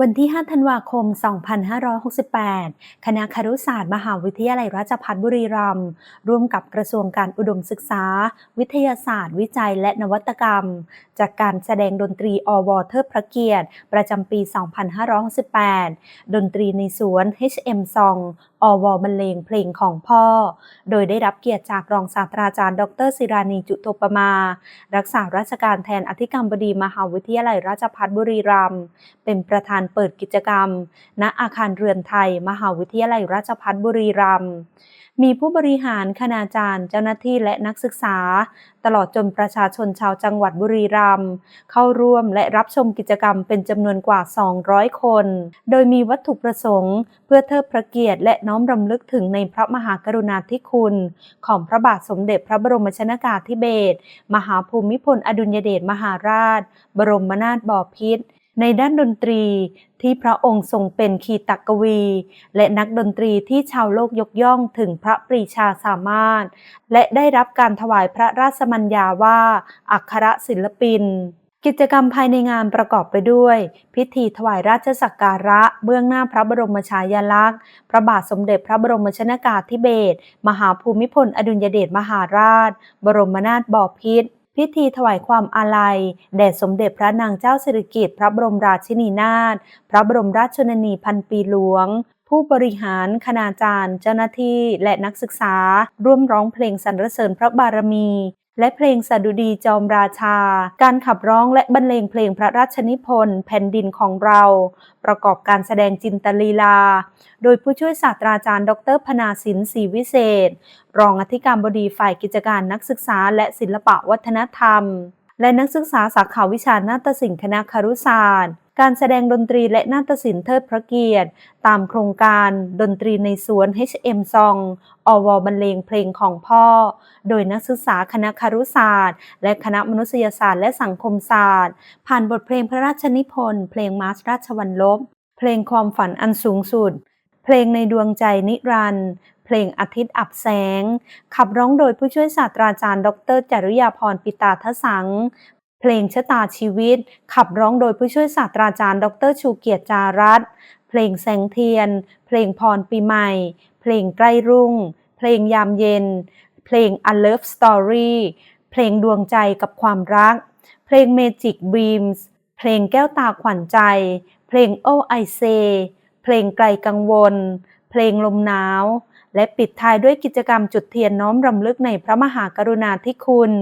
วันที่ 5 ธันวาคม 2568 คณะครุศาสตร์ มหาวิทยาลัยราชภัฏบุรีรัมย์ ร่วมกับกระทรวงการอุดมศึกษา วิทยาศาสตร์ วิจัย และนวัตกรรม จากการแสดงดนตรีอวเทิดพระเกียรติ ประจำปี 2568 ดนตรีในสวน HM Song อวบรรเลงเพลงของพ่อ โดยได้รับเกียรติจากรองศาสตราจารย์ ดรศิรานีจุโตปมา รักษาราชการแทนอธิการบดีมหาวิทยาลัยราชภัฏบุรีรัมย์ เป็นประธานเปิดกิจกรรม ณอาคารเรือนไทย มหาวิทยาลัยราชภัฏบุรีรัมย์มีผู้บริหารคณาจารย์ เจ้าหน้าที่และนักศึกษา ตลอดจนประชาชนชาวจังหวัดบุรีรัมย์เข้าร่วมและรับชมกิจกรรมเป็นจำนวนกว่า 200 คน โดยมีวัตถุประสงค์ เพื่อเทิดพระเกียรติและน้อมรำลึกถึงในพระมหากรุณาธิคุณ ของพระบาทสมเด็จพระบรมชนากาธิเบศรมหาภูมิพลอดุลยเดชมหาราช บรมนาถบพิตร ในด้านดนตรีที่พระองค์ทรงเป็นคีตกวี และนักดนตรีที่ชาวโลกยกย่องถึงพระปรีชาสามารถ และได้รับการถวายพระราชมัญญาว่าอัครศิลปิน กิจกรรมภายในงานประกอบไปด้วย พิธีถวายราชสักการะ เบื้องหน้าพระบรมฉายาลักษณ์ พระบาทสมเด็จพระบรมชนากาธิเบศรมหาภูมิพลอดุลยเดชมหาราช บรมนาถบพิตร พิธีถวายความอาลัยแด่สมเด็จพระนางเจ้าสิริกิติ์พระบรมราชินีนาถพระบรมราชชนนีพันปีหลวง ผู้บริหารคณาจารย์ เจ้าหน้าที่ และนักศึกษา ร่วมร้องเพลงสรรเสริญพระบารมี และเพลงสดุดีจอมราชา การขับร้องและบรรเลงเพลงพระราชนิพนธ์แผ่นดินของเรา ประกอบการแสดงจินตลีลา โดยผู้ช่วยศาสตราจารย์ ดรพนาสินศรีวิเศษ รองอธิการบดีฝ่ายกิจการนักศึกษา และศิลปะวัฒนธรรม และนักศึกษาสาขาวิชานาฏศิลป์คณะครุศาสตร์ การแสดงดนตรีและนาฏศิลป์เทิดพระเกียรติ ตามโครงการดนตรีในสวน HM Song อวบรรเลงเพลงของพ่อ โดยนักศึกษาคณะครุศาสตร์ และคณะมนุษยศาสตร์และสังคมศาสตร์ ผ่านบทเพลงพระราชนิพนธ์ เพลงมาร์ชราชวัลลบ เพลงความฝันอันสูงสุด เพลงในดวงใจนิรันดร์เพลงอาทิตย์อับแสง ขับร้องโดยผู้ช่วยศาสตราจารย์ ดรจริยาพรปิตาทสัง เพลงชะตาชีวิต ขับร้องโดยผู้ช่วยศาสตราจารย์ ดรชูเกียรติจารัตเพลงแสงเทียน เพลงพรปีใหม่ เพลงใกล้รุ่ง เพลงยามเย็น เพลง A Love Story เพลงดวงใจกับความรัก เพลง Magic Dreams เพลงแก้วตาขวัญใจ เพลง Oh I Say เพลงไกลกังวล เพลงลมหนาว และปิดท้ายด้วยกิจกรรมจุดเทียนน้อมรำลึกในพระมหากรุณาธิคุณ